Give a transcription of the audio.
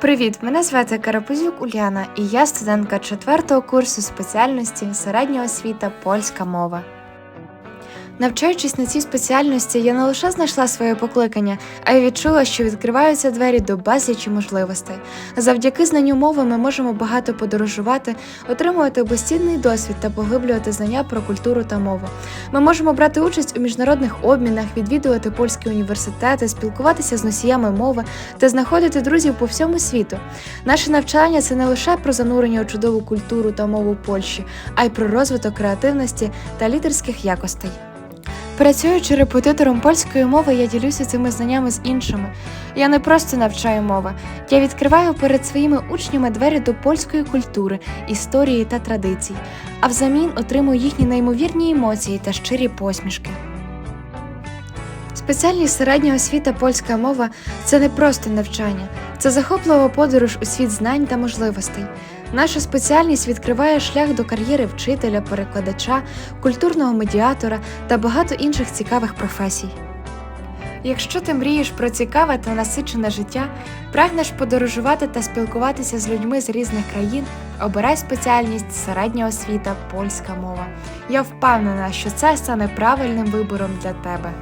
Привіт! Мене звати Карапузюк Уляна, і я студентка 4 курсу спеціальності середня освіта польська мова. Навчаючись на цій спеціальності, я не лише знайшла своє покликання, а й відчула, що відкриваються двері до безлічі можливостей. Завдяки знанню мови ми можемо багато подорожувати, отримувати безцінний досвід та поглиблювати знання про культуру та мову. Ми можемо брати участь у міжнародних обмінах, відвідувати польські університети, спілкуватися з носіями мови та знаходити друзів по всьому світу. Наше навчання це не лише про занурення у чудову культуру та мову Польщі, а й про розвиток креативності та лідерських якостей. Працюючи репетитором польської мови, я ділюся цими знаннями з іншими. Я не просто навчаю мови, я відкриваю перед своїми учнями двері до польської культури, історії та традицій, а взамін отримую їхні неймовірні емоції та щирі посмішки. Спеціальність середня освіта польська мова це не просто навчання, це захоплива подорож у світ знань та можливостей. Наша спеціальність відкриває шлях до кар'єри вчителя, перекладача, культурного медіатора та багато інших цікавих професій. Якщо ти мрієш про цікаве та насичене життя, прагнеш подорожувати та спілкуватися з людьми з різних країн, обирай спеціальність середня освіта польська мова. Я впевнена, що це стане правильним вибором для тебе.